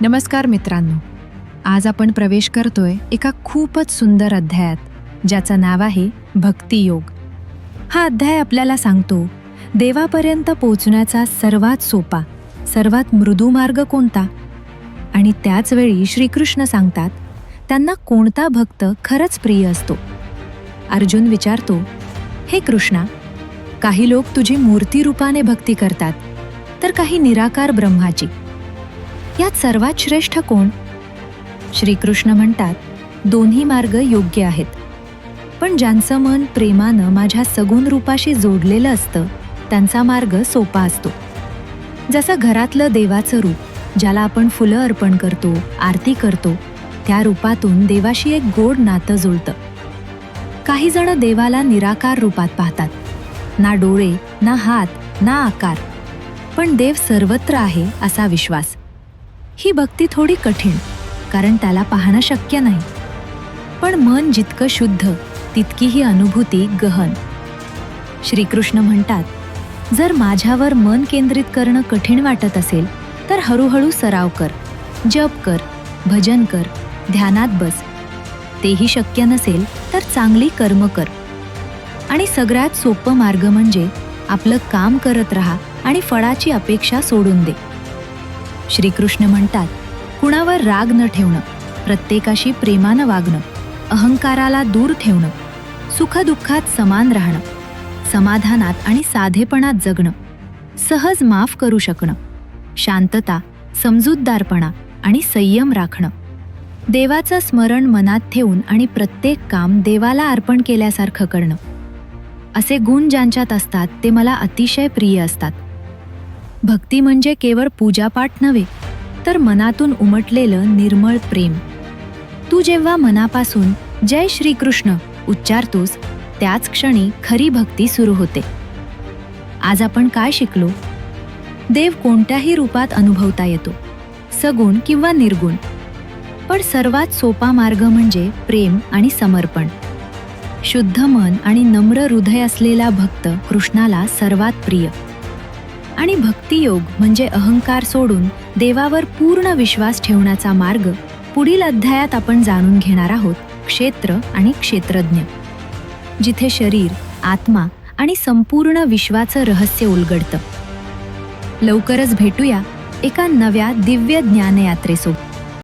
नमस्कार मित्रांनो. आज आपण प्रवेश करतोय एका खूपच सुंदर अध्यायात ज्याचं नाव आहे भक्तियोग हा अध्याय आपल्याला सांगतो देवापर्यंत पोचण्याचा सर्वात सोपा सर्वात मृदू मार्ग कोणता? आणि त्याचवेळी श्रीकृष्ण सांगतात त्यांना कोणता भक्त खरंच प्रिय असतो? अर्जुन विचारतो हे कृष्णा काही लोक तुझी मूर्ती रूपाने भक्ती करतात तर काही निराकार ब्रह्माची यात सर्वात श्रेष्ठ कोण? श्रीकृष्ण म्हणतात दोन्ही मार्ग योग्य आहेत. पण ज्यांचं मन प्रेमानं माझ्या सगुण रूपाशी जोडलेलं असतं त्यांचा मार्ग सोपा असतो. जसं घरातलं देवाचं रूप ज्याला आपण फुलं अर्पण करतो आरती करतो त्या रूपातून देवाशी एक गोड नातं जुळतं. काही जण देवाला निराकार रूपात पाहतात. ना डोळे ना हात ना आकार. पण देव सर्वत्र आहे असा विश्वास. ही भक्ती थोडी कठीण कारण त्याला पाहणं शक्य नाही. पण मन जितकं शुद्ध तितकी ही अनुभूती गहन. श्रीकृष्ण म्हणतात जर माझ्यावर मन केंद्रित करणं कठीण वाटत असेल तर हळूहळू सराव कर जप कर भजन कर ध्यानात बस. तेही शक्य नसेल तर चांगली कर्म कर. आणि सगळ्यात सोपं मार्ग म्हणजे आपलं काम करत राहा आणि फळाची अपेक्षा सोडून दे. श्रीकृष्ण म्हणतात कुणावर राग न ठेवणं प्रत्येकाशी प्रेमानं वागणं अहंकाराला दूर ठेवणं सुखदुःखात समान राहणं समाधानात आणि साधेपणात जगणं सहज माफ करू शकणं शांतता समजूतदारपणा आणि संयम राखणं देवाचं स्मरण मनात ठेवून आणि प्रत्येक काम देवाला अर्पण केल्यासारखं करणं. असे गुण ज्यांच्यात असतात ते मला अतिशय प्रिय असतात. भक्ती म्हणजे केवळ पूजापाठ नव्हे तर मनातून उमटलेलं निर्मळ प्रेम. तू जेव्हा मनापासून जय श्रीकृष्ण उच्चारतोस त्याच क्षणी खरी भक्ती सुरू होते. आज आपण काय शिकलो? देव कोणत्याही रूपात अनुभवता येतो सगुण किंवा निर्गुण. पण सर्वात सोपा मार्ग म्हणजे प्रेम आणि समर्पण. शुद्ध मन आणि नम्र हृदय असलेला भक्त कृष्णाला सर्वात प्रिय. आणि भक्तियोग म्हणजे अहंकार सोडून देवावर पूर्ण विश्वास ठेवण्याचा मार्ग पुढील अध्यायात आपण जाणून घेणार आहोत क्षेत्र आणि क्षेत्रज्ञ. जिथे शरीर आत्मा आणि संपूर्ण विश्वाचं रहस्य उलगडतं. लवकरच भेटूया एका नव्या दिव्य ज्ञानयात्रेसोबत.